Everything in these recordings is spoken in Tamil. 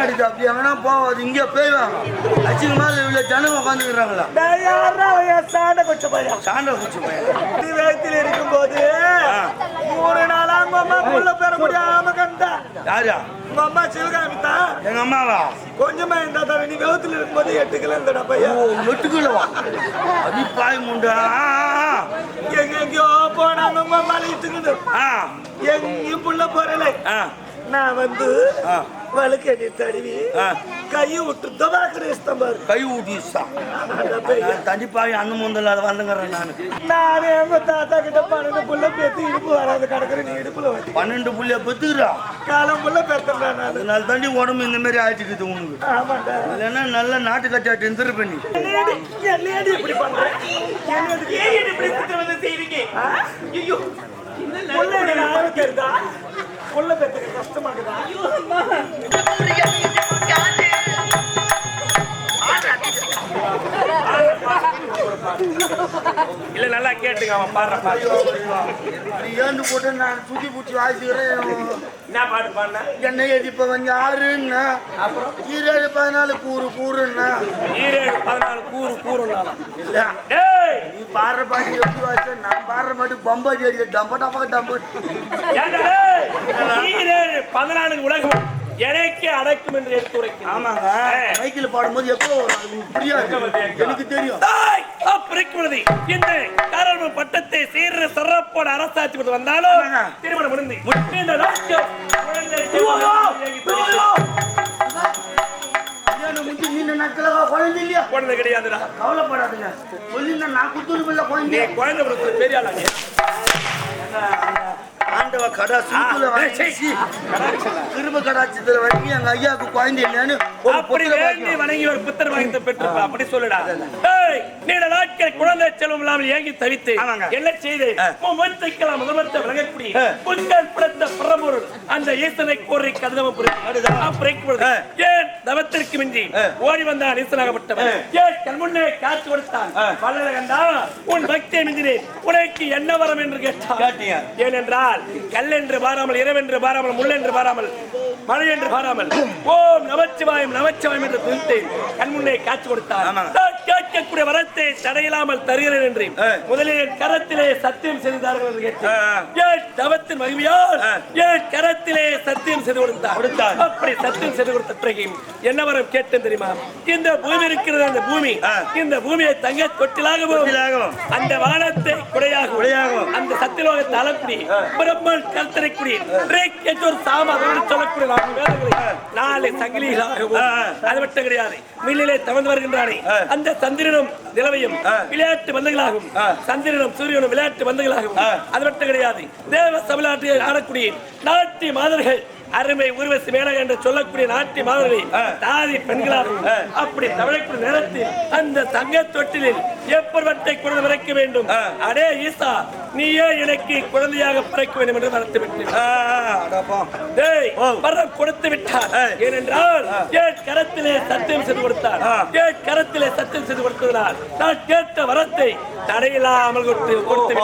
அடிச்சு அப்படி எங்கன்னா போவாது இங்கே பேய்வாங்க அச்சிங்கமா இவ்வளோ ஜனம் உட்காந்துக்கிறாங்களா சாண்ட கொச்ச பையன். சாண்ட குச்சி பையன். வயத்தில் இருக்கும்போது மூணு நாளா உங்க அம்மா புள்ள பெற முடியாம கண்டா. யாரா? உங்க அம்மா சிவகாமி தான் எங்க அம்மாவா? கொஞ்சமா இருந்தா தவிர நீ வகுத்துல இருக்கும்போது எட்டு கிலோ இருந்தடா பையன். வெட்டுக்குள்ளவா அடி பாய் முண்டா. எங்க எங்கயோ போனாங்க உங்க அம்மா இட்டுக்குது ஆ. எங்கேயும் புள்ள போறல. நான் வந்து. வழுக்கடி தடவி ஆ. கையை விட்டு தபாக்கடி இஷ்டம் பாரு. கை பையன். தண்டி பாய் அந்த முந்தல அதை வந்துங்கிறேன் நான். நான் எங்க தாத்தா கிட்ட பன்னெண்டு புள்ள பேத்து இடுப்பு வராது கிடக்குற நீ இடுப்புல வந்து பன்னெண்டு புள்ளிய பெத்துக்கிறா? காலம் புள்ள பேத்துறேன் நான் அதனால தாண்டி உடம்பு இந்த மாதிரி ஆயிட்டுக்குது உனக்கு. ஆமாண்டா. இல்லைன்னா நல்ல நாட்டு கச்சாட்டு இருந்துரு பண்ணி என்னடி இப்படி பண்ற? என்னடி ஏன் இப்படி குற்றவாளி செய்றீங்க ஐயோ புள்ள எனக்கு ஆரோக்கியம் இருக்கா? கொல்ல பேத்துக்கு கஷ்டமா இருக்குதா. இல்ல நல்லா கேட்டுங்க அவன் பாடுற பாட்டு. இப்படி ஏந்து போட்டு நான் சுத்தி பூச்சி வாசிக்கிறேன் என்ன பாட்டு பாடின? என்ன எதிப்பவன் யாருன்னா? அப்புறம்? ஈரேழு பதினாலு கூறு கூறுன்னா? ஈரேழு பதினாலு கூறு இல்ல டேய் நீ பாடுற பாட்டு எப்படி வாச நான் பாடுற பாட்டு பம்பாடி அடிக்க டம்ப டப்பா டம்ப. ஈரேழு பதினாலு உலகம் எனக்கே அடக்கும் என்று எடுத்துரைக்கிறேன் ஆமாங்க. மைக்கில் பாடும்போது எப்போ புரியாது. எனக்கு தெரியும். அப்பிரிக்குமதி இந்த காரணம் பட்டத்தை சீர சிறப்போட அரசாட்சி கொண்டு வந்தாலும். திருமணம் முடிந்து இந்த நோக்கம் குழந்தை கிடையாதுடா. கவலைப்படாதுங்க. சொல்லியிருந்தா நான் குத்துரு இல்ல நீ குழந்தை குழந்தை பெரிய ஆளாங்க ஆண்டவ கடா சுத்துல சரி. திரும்ப எங்க ஐயாவுக்கு குழந்தை இல்லைன்னு அப்படி வேண்டி வணங்கி ஒரு புத்தர் வாங்கி பெற்றிருப்பா அப்படி சொல்லுடா. நீண்ட நாட்கள் குழந்தை செல்வம் இல்லாமல் ஏங்கி தவித்து. என்ன செய்து? பிரபொருள் அந்த ஈசனை கோரி கதவம் புரிந்து. ஏன் தவத்திற்கு மிஞ்சி. ஓடி வந்தான் ஈசனாகப்பட்டவன்? ஏன் கண் முன்னே காட்சி கொடுத்தான்? உன் பக்தியை மிஞ்சினேன். உனக்கு என்ன வரம் என்று கேட்டான்? கேட்டீங்க. பாராமல் கல் என்று பாராமல் இரவென்று பாராமல் முள் என்று பாராமல் மழை என்று பாராமல் ஓம் நமச்சிவாயம் நமச்சிவாயம் என்று துதித்தேன் கண் முன்னே காட்சி கொடுத்தார். கேட்கக்கூடிய வரத்தை தடையில்லாமல் தருகிறேன் என்று. முதலில் என் கரத்திலே சத்தியம் செய்தார்கள். ஏன் தவத்தின் மகிமையால். ஏன் கரத்திலே சத்தியம் செய்து கொடுத்தார் கொடுத்தார். அப்படி சத்தியம் செய்து கொடுத்த பிறகு என்ன வரம் கேட்டேன் தெரியுமா இந்த பூமி இருக்கிறது அந்த பூமி. இந்த பூமியை தங்க தொட்டிலாகவும். அந்த வானத்தை குடையாகவும் குடையாகவும். அந்த சத்தியலோகத்தை அளக்குடி பிரம்மன் கல்தரைக்குடி ரேக்கேஜோர் சாம அதோடு சொல்லக்கூடிய நாலு சங்கிலிகளாகவும். அது மட்டும் கிடையாது மில்லிலே தவழ்ந்து வருகின்றானே. அந்த சந்திரனும் நிலவையும். விளையாட்டு பந்துகளாகும் ஆ. சந்திரனும் சூரியனும் விளையாட்டு பந்துகளாகும் ஆ. அது மட்டும் கிடையாது தேவ தமிழ்நாட்டில் ஆடக்கூடிய நாட்டிய மாதர்கள் அருமை உருவசி மேலக என்று சொல்லக்கூடிய நாட்டிய மாதர்கள் ஆ. தாதி பெண்களாகும். அப்படி தமிழக்கூடிய நேரத்தில் அந்த தங்க தொட்டிலில் எப்பொருவத்தை குழந்தை பிறக்க வேண்டும். அடே ஈசா நீயே எனக்கு குழந்தையாக பிறக்க வேண்டும் என்று மறந்து விட்டேன் கொடுத்து விட்டார். ஏனென்றால் என் கரத்திலே சத்தியம் செய்து கொடுத்தார். என் கரத்திலே சத்தியம் செய்து கொடுத்ததால் நான் கேட்ட வரத்தை தடையில்லாமல் கொடுத்து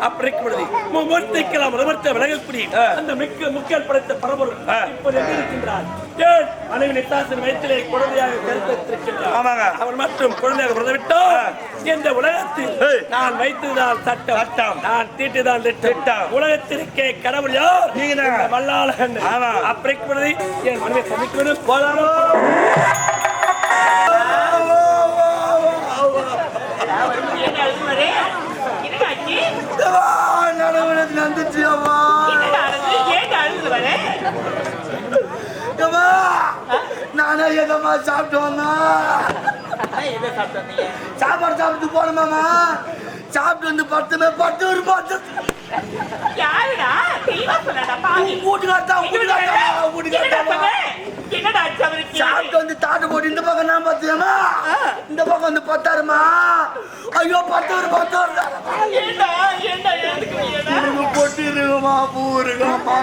அப்படி இருக்கும் பொழுது மும்மூர்த்திக்கெல்லாம் நிமிர்த்த விலகக்கூடிய. அந்த மிக்க முக்கியல் படைத்த பரம்பொருள் ஆ. இப்போது எங்க இருக்கின்றார் ஏன் மனைவி நித்தாசன் வயிற்றிலே குழந்தையாக கருத்திருக்கின்றார். அவன் மட்டும் குழந்தையாக பிறந்துவிட்டால் இந்த உலகத்தில். நான் வைத்துதான் சட்டம் சட்டம். நான் தீட்டுதான் திட்டம். உலகத்திற்கே கடவுள் யார். இந்த வல்லாளன். அப்படி என் மனைவி சமைக்கணும் போலாமோ வந்துச்சு அம்மா. நானே எதம்மா சாப்பிட்டு வந்தா? சாப்பாடு சாப்பிட்டு போனோமாமா சாப்பிட்டு வந்து பத்துமே பத்து ஒரு பத்து? சாப்பிட்டு வந்து தாட்டு போட்டு இந்த பக்கம் நான் பத்துமா இந்த பக்கம் வந்து பத்தாருமா. ஐயோ பத்து ஒரு பத்து ஒரு முடியல? பொட்டு இருக்குமா பூ இருக்குமா.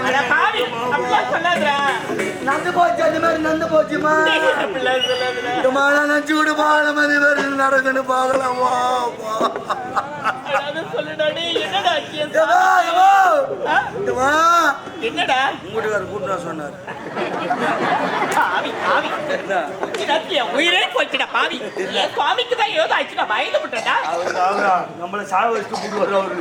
நந்து போச்சு அந்த மாதிரி நந்து போச்சுமா. சும்மா நினைச்சு விடு பாலம் அது மாதிரி நடக்கணும் பார்க்கலாம் வா வா அதாவது சொல்லுடா டேய், என்னடா என்னடா? உங்களுக்காரு கூட்டு சொன்னார். பாவி பாவி. உயிரே போச்சுடா பாவி. சுவாமிக்கு தான் ஏதோ ஆச்சுடா பயந்து விட்டடா நம்மள சாக வச்சுட்டு கூட்டு அவரு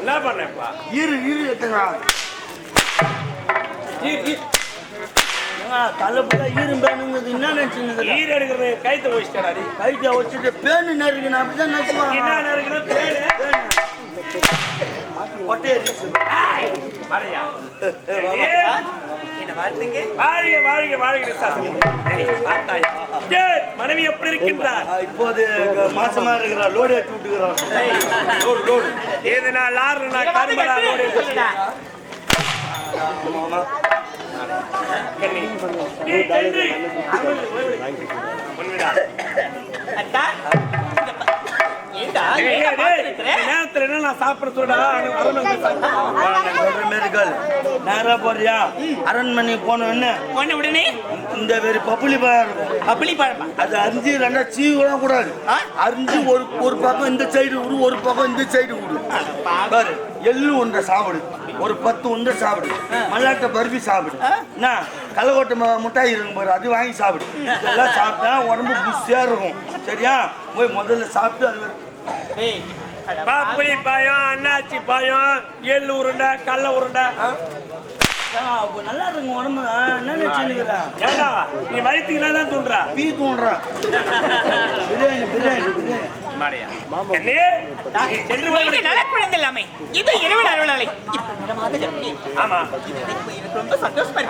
என்ன பண்ணப்பா இரு இரு எத்தனா தலைப்புல ஈரும் பேணுங்கிறது என்ன நினைச்சுங்க ஈர எடுக்கிறது கைத்த வச்சிட்டா கைத்த வச்சுட்டு பேனு நெருங்க நான் அப்படிதான் என்ன நினைச்சுவாங்க இருக்கிறது மனைவி எப்படி இருக்கின்றார் இப்போது மாசமா இருக்கிறார் லோடு ஏற்றி விட்டுக்கிறார் லோடு லோடு ஏது நான் லாரு நான் கருமலா லோடு உண்மைடா. டேய், நேரத்துல என்ன நான் சாப்பிட சொல்றா நேரா போறியா அரண்மனை போன என்ன உடனே இந்த வெறி பப்புளி பழம் அப்படி பழமா அது அரிஞ்சு ரெண்டா சீவலாம் கூடாது அரிஞ்சு ஒரு ஒரு பக்கம் இந்த சைடு விடு ஒரு பக்கம் இந்த சைடு விடு பாரு எள்ளு உண்டை சாப்பிடு ஒரு பத்து உண்டை சாப்பிடு மல்லாட்டை பருப்பி சாப்பிடு என்ன கள்ளக்கோட்டை மிட்டாய் இருக்கும் பாரு அது வாங்கி சாப்பிடு இதெல்லாம் சாப்பிட்டா உடம்பு புஷியா இருக்கும் சரியா போய் முதல்ல சாப்பிட்டு அது பாப்புளி பாயம் அண்ணாச்சி பாயம் எள்ளு உருண்டை கடல உருண்டை. நல்லா இருக்கும் உடம்பு. என்ன நினைச்சுக்கிறா ஏண்டா நீ வயிற்றுக்கு தான் தூண்டுறா பீ தூண்டுறான் பிரியாணி பிரியாணி மாடியா சென்று இது இரவு ஆமா. ரொம்ப சந்தோஷமா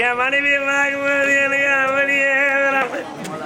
என் மனைவி வாங்கும்போது எனக்கு அவளியே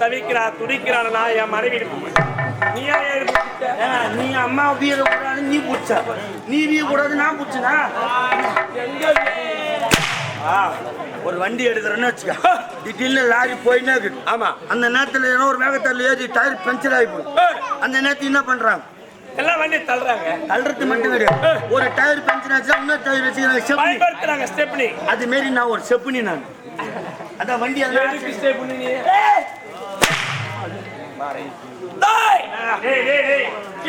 தவிக்கிறார் துடிக்கிறார் என் மனைவி நீ ஏன் எடுத்து கொடுத்த? ஏன்னா, நீ அம்மா வீர கூடாது நீ புடிச்ச. நீ வீர கூடாது நான் புடிச்சனா? ஒரு வண்டி எடுக்கிறேன்னு வச்சுக்க. திடீர்னு லாரி போயினே இருக்குது ஆமா. அந்த நேரத்துல ஏதோ ஒரு வேகத்தில் ஏறி டயர் பஞ்சர் ஆகி அந்த நேரத்துக்கு என்ன பண்றாங்க? எல்லாம் வண்டி தள்ளுறாங்க. தள்ளுறது மட்டும் கிடையாது. ஒரு டயர் பஞ்சர் ஆச்சு இன்னொரு டயர் வச்சுக்கிறாங்க. ஸ்டெப்னி. அது மாரி நான் ஒரு செப்பனி நான். அதான் வண்டி எல்லாம் எதுக்கு ஸ்டே பண்ணி நீ டேய்! டேய், டேய், டேய்.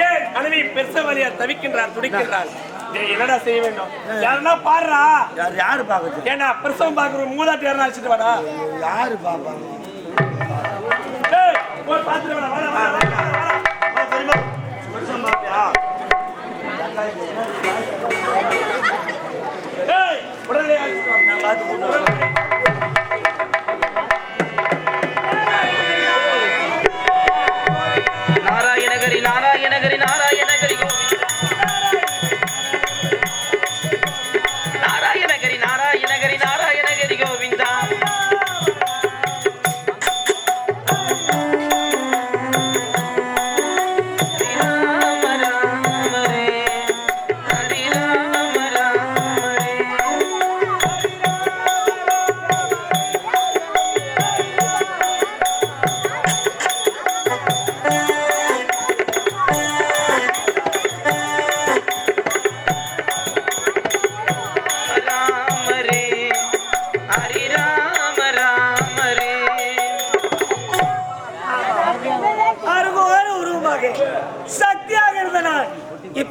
ஏன் மனைவி பெருச வழியா தவிக்கின்றார் துடிக்கின்றார்? என்னடா செய்ய வேண்டும்? யாருன்னா பாடுறா? யார் யாரு பாக்குறது? ஏன்னா பிரசவம் பாக்குற மூதாட்டி யாரும் அழைச்சிட்டு வாடா? யாரு டேய், போய் பார்த்துட்டு வாடா, வாடா, பாப்பியா? உடனே. நான் பார்த்து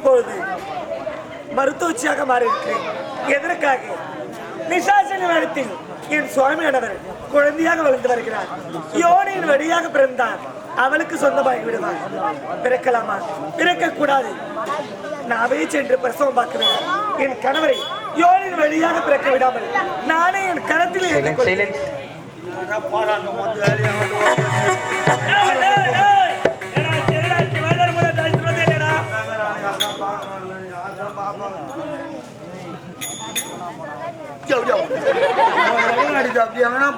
இப்பொழுது மருத்துவச்சியாக மாறியிருக்கிறேன். எதற்காக? நிசாசன நேரத்தில் என் சுவாமியானவர் குழந்தையாக வளர்ந்து வருகிறார். யோனியின் வழியாக பிறந்தார். அவளுக்கு சொந்தமாகி விடுவார். பிறக்கலாமா? பிறக்க கூடாது நாவே சென்று பிரசவம் பார்க்கிறேன். என் கணவரை யோனின் வழியாக பிறக்க விடாமல் நானே என் கரத்தில்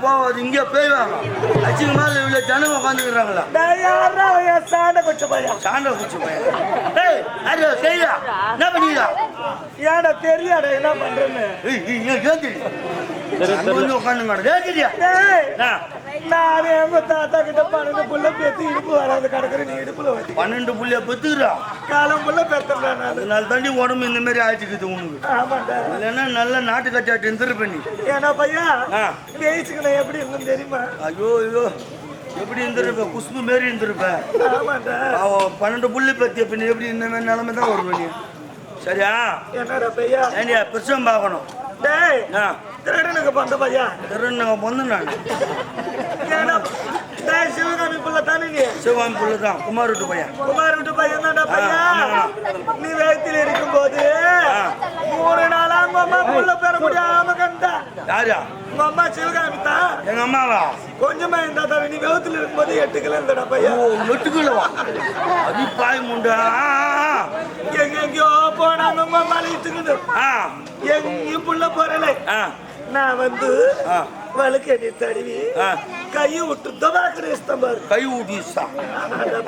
போவாது இங்கே போய்வாங்க. அச்சுக்கு மேல இவ்வளோ ஜனங்க உட்காந்துக்கிறாங்களா சாண்ட கொச்ச பையன் சாண்ட குச்சி பையன் ஏய் அரே செய்யா. என்ன பண்ணிக்கிறா? ஏடா தெரியாடா என்ன பண்றேன்னு? ஏய் ஏய், ஏன் கேட்குறீ அங்கே வந்து உட்காந்துங்க கேட்குறியா டேய், என்ன? நான் எங்க தாத்தா கிட்ட பன்னெண்டு புள்ள பேத்து இடுப்பு வராது கிடக்குற நீ இடுப்புல வச்சு. பன்னெண்டு புள்ளிய பெத்துக்கிறா? காலம் புள்ள பேத்துறேன் அதனால தாண்டி உடம்பு இந்த மாதிரி ஆயிடுச்சுக்குது உனக்கு. ஆமாண்டா. இல்லைன்னா நல்ல நாட்டு கச்சாட்டு பண்ணி ஏன்னா வேய்ச்சுக்கு நான் எப்படி தெரியுமா? ஐயோ ஐயோ. எப்படி இருந்திருப்ப? குஷ்பு மாரி இருந்திருப்ப. அவன் பன்னெண்டு புள்ளி பத்திய பின்ன எப்படி இந்த மாதிரி நிலைமை தான் வருவ நீ. சரியா? என்னடா பையா? ஏண்டியா பிரச்சனை பார்க்கணும். டேய் திருடனுக்கு பந்த பையா? நாங்கள் பொண்ணு நான். சிவகாமி புள்ள தானே நீ? சிவாமி புள்ள தான் குமார் வீட்டு பையன். குமார் விட்டு பையன் தான்டா பையா. நீ வயித்துல இருக்கும் போது மூணு நாளா உங்க அம்மா புள்ள பெற முடியாம கண்டா. யாரா? உங்க அம்மா சிவகாமி தான் எங்க அம்மாவா? கொஞ்சமா இருந்தா தவிர நீ வெவுத்துல இருக்கும்போது எட்டு கிலோ இருந்தடா ஓ பையன் எட்டுக்குள்ளவா அது பாய் முண்டா எங்க எங்கயோ போனாங்க உங்க அம்மா இட்டுக்குது. ஆ. எங்கேயும் புள்ள போறல நான் வந்து. வழுக்கு எண்ணி தடவி. கையை விட்டு தபாக்கடி இஷ்டம் பாரு கை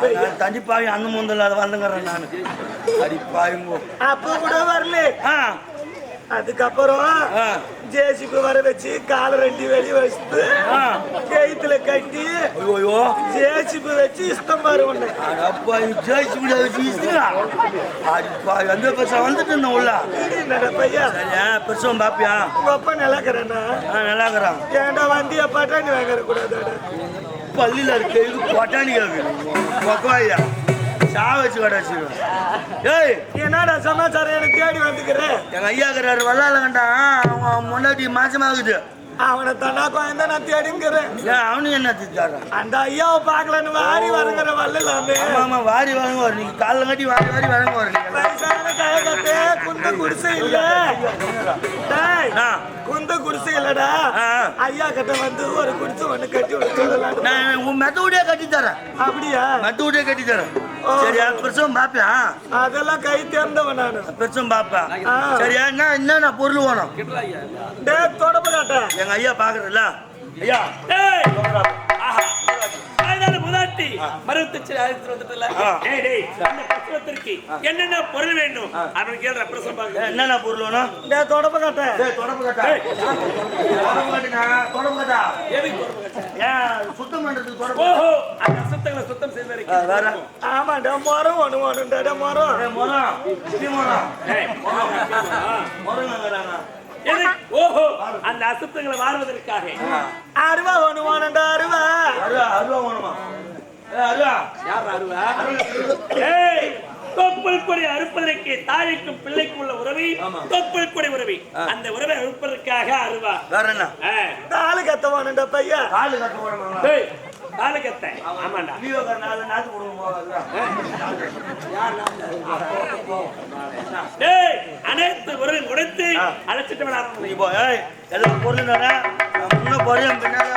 பையா. தண்டி பாய் அந்த முந்தில் அதை வந்துங்கிறேன் நான் அடி பாயுங்கோ அப்ப கூட வரல அதுக்கப்புறம் ஜேசிபி வர வச்சு காலை ரெண்டு வெளிய வச்சுட்டு ஆ. கைத்துல கட்டி ஜேசிபி வச்சு இஷ்டம் பாரு வச்சுக்கிறா அடிப்பா எந்த பெருசா வந்துட்டு இருந்தேன் உள்ள? பையா? பெருசும் பாப்பியா? உங்க அப்பா நல்லா இருக்கிறேன்னா நல்லா இருக்கிறான். ஏன்டா வண்டிய பட்டாணி வாங்கிற கூடாதாடா பள்ளியில் இருக்க இது பட்டாணி கேக்கு பக்கவாயா சா வச்சு கடை வச்சுருவேன் ஏய் என்னடா சமாச்சாரம்? எனக்கு தேடி வந்துக்கிறேன் எங்க ஐயா இருக்கிறாரு வல்லால கண்டா அவன் முன்னாடி மாசமாகுது அவனை தண்டா குழந்த நான் தேடிங்கிறேன். அவனு என்ன திட்டாரா அந்த ஐயாவை பார்க்கலன்னு வாரி வரங்கிற வரலாமே ஆமா ஆமா வாரி வழங்குவார் நீங்க காலில் கட்டி வாரி வாரி வயசான கழகத்தே குந்த குடிசை இல்ல. குந்த குடிசை இல்லடா. ஐயா கிட்ட வந்து ஒரு குடிசை ஒண்ணு கட்டி விட. சொல்லலாம் நான் உன் மெத்த விடியே கட்டி தரேன். அப்படியா? மெத்த விடியே கட்டி தரேன் சரியா? பெருசும் பாப்பியா அதெல்லாம் கை தேர்ந்தவன் நானு. பெருசும் பாப்பா. சரியா? என்ன என்னென்ன பொருள் வேணும்? தொடப்ப காட்ட. எங்க ஐயா பாக்குறதுல ஐயா. கட்டி மருத்துவச்சி அழைத்து வந்துட்டுல. அந்த என்னென்ன பொருள் வேண்டும்? அவன் கேள்ற பிரசவம் பாருங்க என்னென்ன பொருள் வேணும்? இந்த தொடப்ப கட்டை. டேய், தொடப்பு கட்டா. தொடப்பு கட்டா. எதுக்கு சுத்தம் பண்றதுக்கு தொடப்பு ஓஹோ அந்த அசுத்தங்களை சுத்தம் செய்து ஆ, வைக்க வேற? ஆமாண்டா மரம் ஒண்ணு வேணும்டா மரம். ஏய், முறம் வாங்குறாங்க. எது? ஓஹோ அந்த அசுத்தங்களை வாருவதற்காக. அருவா ஒண்ணு வேணும்டா அருவா. அருவா, அருவா வேணுமா? ஏய், அருவா. யார் அருவா? ஏய் தொப்புள் கொடி அறுப்பதற்கு தாய்க்கும் பிள்ளைக்கும் உள்ள உறவை தொப்புள் கொடி உறவை. அந்த உறவை அறுப்பதற்காக அருவா. வேற என்ன? ஆ. தாலு கத்த வேணும்டா பையன் காலு கட்ட வேணுமா? ஏய், காலுக்கத்தை ஆமாண்டா. நாலு நாத்து. டேய் அனைத்து உறவையும் கொடுத்து அழைச்சிட்டு விடாத நீ போ, ஏய், எல்லா பொருளும் தரேன். நான் முன்ன போறேன், பின்னாலே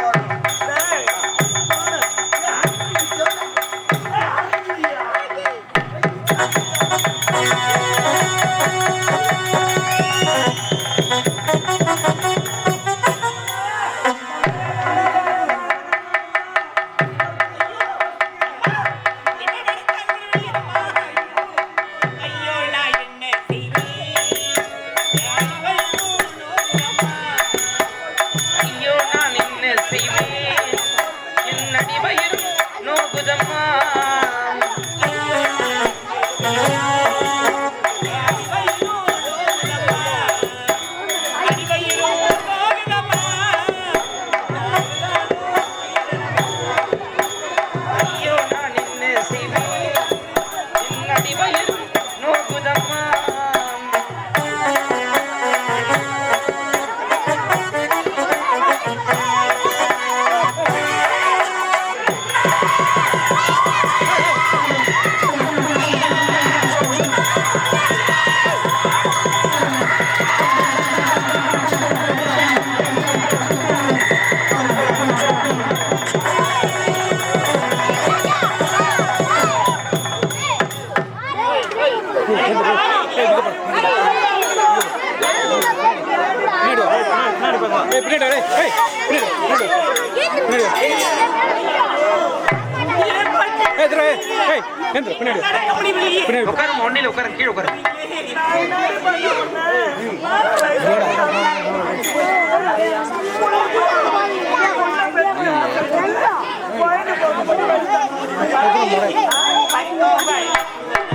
உட்கார கீழே உட்காரு. நான்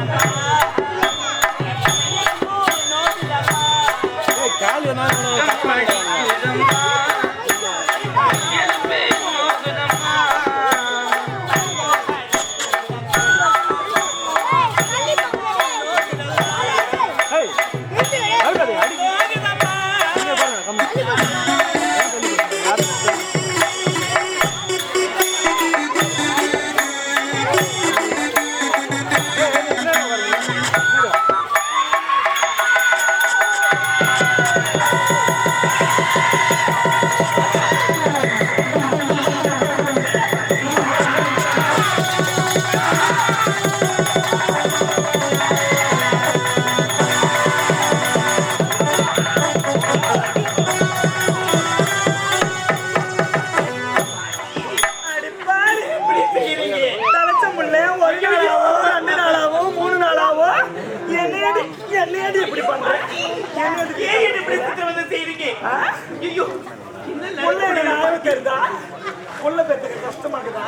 ஐயோ பேத்துக்கு கஷ்டமா இருக்குதா?